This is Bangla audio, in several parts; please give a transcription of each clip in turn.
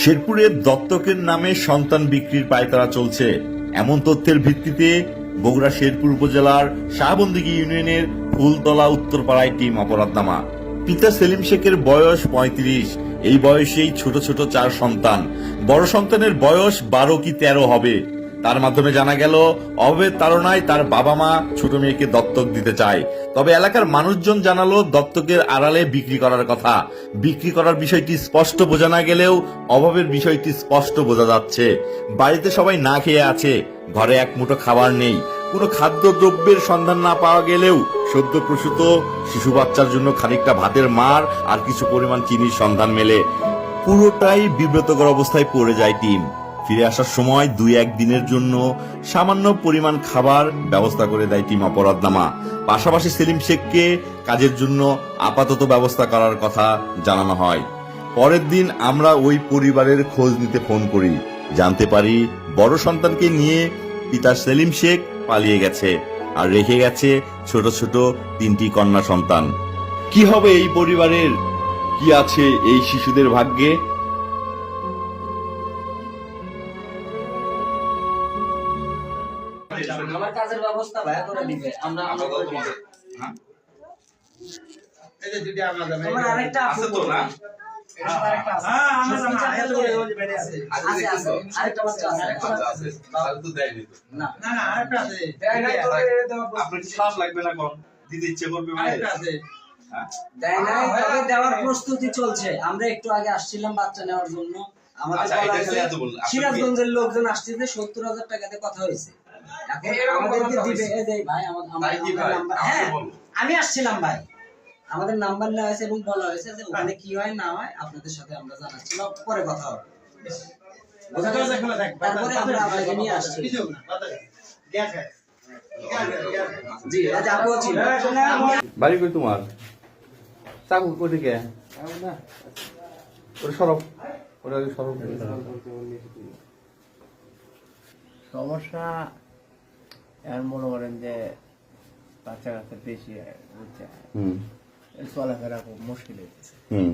শেরপুরের দত্তকের নামে সন্তান বিক্রির পায়তারা চলছে। এমন তথ্যের ভিত্তিতে বগুড়া শেরপুর উপজেলার শাহবন্দিগি ইউনিয়নের ফুলতলা উত্তরপাড়ায় টিম অপরাধনামা। পিতা সেলিম শেখের বয়স পঁয়ত্রিশ। এই বয়সেই ছোট ছোট চার সন্তান। বড় সন্তানের বয়স বারো কি তেরো হবে। তার মাধ্যমে জানা গেল অভেদ তাড়নায় তার বাবা মা ছোট মেয়েকে দত্তক দিতে চায়। তবে এলাকার মানুষজন জানালো, দত্তকের আড়ালে বিক্রি করার কথা। বিক্রি করার বিষয়টি স্পষ্ট বোঝা না গেলেও অভাবের বিষয়টি স্পষ্ট বোঝা যাচ্ছে। বাড়িতে সবাই না খেয়ে আছে, ঘরে এক মুঠো খাবার নেই। কোনো খাদ্যদ্রব্যের সন্ধান না পাওয়া গেলেও সদ্য প্রসূত শিশু বাচ্চার জন্য খানিকটা ভাতের মার আর কিছু পরিমাণ চিনির সন্ধান মেলে। পুরোটাই বিব্রতকর অবস্থায় পড়ে যায় টিম। ফিরে আসার সময় দুই এক দিনের জন্য সামান্য পরিমাণ খাবার ব্যবস্থা করে দেয় টিম অপরাধনামা। পাশাপাশি সেলিম শেখকে কাজের জন্য আপাতত ব্যবস্থা করার কথা জানানো হয়। পরের দিন আমরা ওই পরিবারের খোঁজ নিতে ফোন করি। জানতে পারি বড় সন্তানকে নিয়ে পিতা সেলিম শেখ পালিয়ে গেছে আর রেখে গেছে ছোট ছোট তিনটি কন্যা সন্তান। কি হবে এই পরিবারের? কি আছে এই শিশুদের ভাগ্যে? আমার কাজের ব্যবস্থা ভাইয়া করে দিবে। আমরা আমরা করে দিব। তোমার আরেকটা আছে তো না? আরেকটা আছে। সত্যি চাকরি করে- আছে। আছে আরেকটা বাচ্চা আছে আরেকটা বাচ্চা আছে না। দেয় নাই তোরে দেওয়া আপনার কি খারাপ লাগবে না কোন? দিতে ইচ্ছে করবে মানে। হ্যাঁ? দেয় নাই তবে দেওয়ার প্রস্তুতি চলছে। আমরা একটু আগে আসছিলাম বাচ্চা নেওয়ার জন্য। আমাদের আচ্ছা। আপনি সিরাজগঞ্জের লোকজন আসছে যে সত্তর হাজার টাকাতে কথা হয়েছে। আমাদেরকে দিবে। ভাই হ্যাঁ। আমি আসছিলাম ভাই। আমাদের নাম্বার নেওয়া হয়েছে এবং বলা হয়েছে যে ওখানে কি হয় না হয় আপনাদের সাথে আমরা জানাচ্ছিলাম পরে কথা হবে। তারপরে আমরা আপনাকে নিয়ে আসছি। জি আজ আপু ছিল। বাড়ি কই তোমার? চাকু কই থেকে সরব। ওটা সরব। সমস্যা এখন মনে করেন যে বাচ্চা কাচ্চা বেশি বুঝছে হুম। চলাফেরা খুব মুশকিল হইতেছে হুম।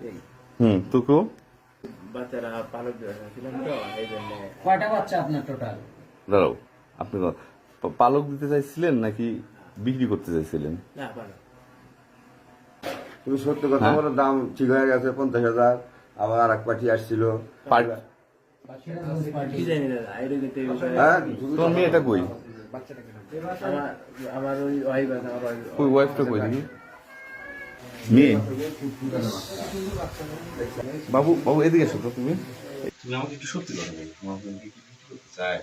এই। হুম তুকু বাচ্চারা পালক ছিলাম তো এই জন্য কয়টা বাচ্চা আপনার টোটাল দাঁড়াও আপনি পালক দিতে চাইছিলেন নাকি বিক্রি করতে চাইছিলেন? না পালক। তুমি সত্যি কথা হ্যাঁ? বলো দাম ঠিক হয়ে গেছে পঞ্চাশ হাজার আবার আর এক পার্টি আসছিল হ্যাঁ। তোমার মেয়েটা কই? আমার আমার ওই ওয়াইফ আছে আমার wife- ওয়াইফটা কই দেখি। মেয়ে? বাবু বাবু এদিকে এসো তো তুমি। তুমি আমাকে একটু সত্যি কথা বলো। তোমার কি কিছু করতে চায়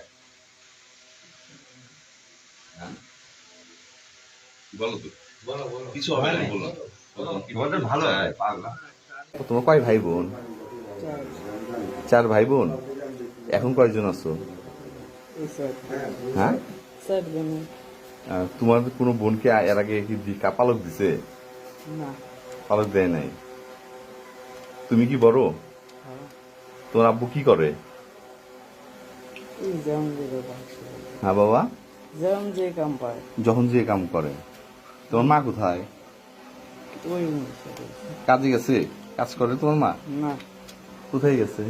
হ্যাঁ? বলো কিছু হবে না? বলো। বলো, তোমাদের ভালো হয় পাগলা। তোমার কয় ভাই বোন? চার ভাই বোন? এখন কয়জন আছো? হ্যাঁ? তোমার কোনো বোনকে এর আগে কি পালক দিছে? পালক দেয় নাই? তুমি কি বড়? তোমার আব্বু কি করে? হ্যাঁ বাবা? যেমন যে কাম পায়। যখন যে কাম করে। তোমার মা কোথায়? কাজে গেছে? কাজ করে তোমার মা? না। কোথায় গেছে।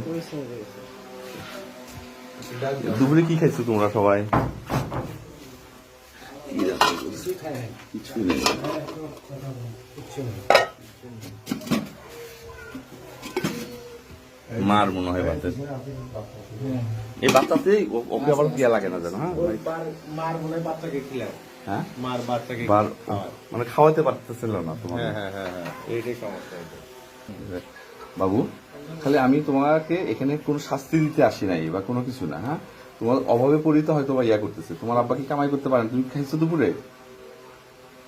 দুপুরে কি খাইছো তোমরা সবাই? নেই মার মনে হয় বাচ্চা এই বাচ্চাতে ওকে আবার দিয়া লাগে না জানো হ্যাঁ? মার মনে হয় বাচ্চাকে খিলায় হ্যাঁ? মার বাচ্চাকে মানে খাওয়াতে পারতেছিল না তোমার হ্যাঁ হ্যাঁ হ্যাঁ হ্যাঁ। এইটাই সমস্যা। বাবু? খালি আমি তোমাকে এখানে কোনো শাস্তি দিতে আসি নাই বা কোনো কিছু না হ্যাঁ? তোমার অভাবে পড়িতে হয়তো বা ইয়া করতেছে। তোমার আব্বা কি কামাই করতে পারেন। তুমি খাইছো দুপুরে?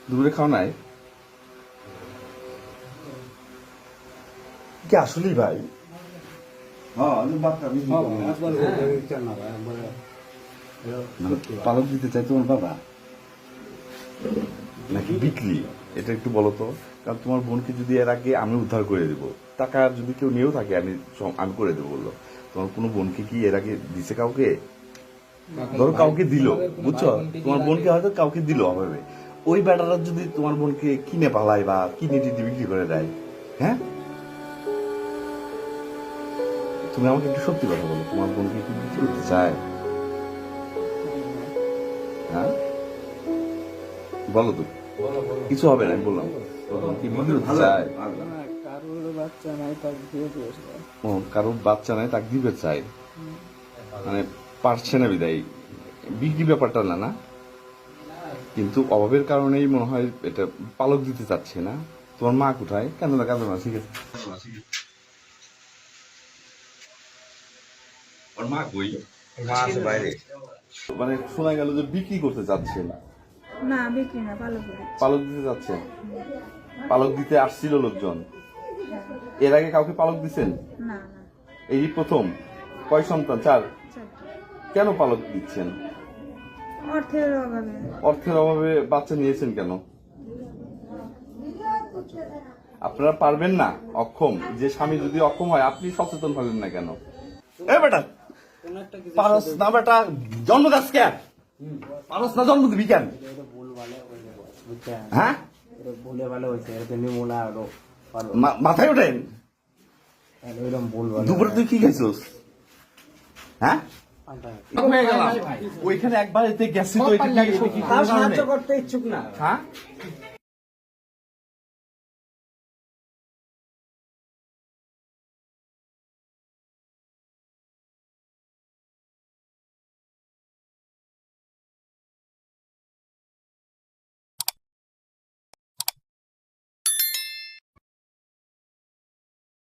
দুপুরে খাও নাই? কি আসলেই ভাই? হ্যাঁ বিক্রি করি। মানে পালক দিতে চাই তোমার বাবা? নাকি বিক্রি এটা একটু বলো তো। কারণ তোমার বোনকে যদি এর আগে আমি উদ্ধার করে দেব টাকা যদি কেউ নিয়েও থাকে, আমি আমি করে দেবো বলল। তোমার কোনো বোনকে কি এর আগে দিছে কাউকে? ধরো কাউকে দিল, বুঝছ? তোমার বোনকে হয়তো কাউকে দিল অভাবে। ওই বেটারা যদি তোমার বোনকে কিনে পালায় বা কিনে টিনে বিক্রি করে দেয় হ্যাঁ? তুমি আমাকে একটু সত্যি কথা বলো, তোমার বোনকে কি বিক্রি করতে চায়? হ্যাঁ? বলো তো। কিছু হবে না, আমি বললাম। কি চায় কারোর বাচ্চা নাই তাকে দিবে চাই। মানে পারছে না বিদায়। বিক্রি ব্যাপারটা না না? কিন্তু অভাবের কারণেই মনে হয় এটা পালক দিতে চাচ্ছে না। তোমার মা কোথায়? কেন না কেন না ঠিক আছে। ওর মা কই? মা আছে বাইরে। মানে শোনা গেল যে বিক্রি করতে চাচ্ছে না। বিক্রি না ভালো করে পালক দিতে চাচ্ছেন পালক দিতে আসছিল লোকজন। এর আগে কাউকে পালক দিছেন? না না। এই প্রথম কয় সন্তান? চার? কেন পালক দিচ্ছেন? অর্থের অভাবে। অর্থের অভাবে বাচ্চা নিয়েছেন কেন? আপনারা পারবেন না অক্ষম। যে স্বামী যদি অক্ষম হয় আপনি সচেতন হলেন না কেন? এ বেটা পারস না বেটা জন্ম দাস কে? পারস না জন্ম দিবি কেন? হ্যাঁ? ভুলে ভালো হয়েছে মা- মাথায় ওঠেন? ওইরকম বলব দুপুরে তুই কি খাইছিস হ্যাঁ? ওইখানে একবার এতে গেছি তো এটা কি-? করতে ইচ্ছুক না। হ্যাঁ?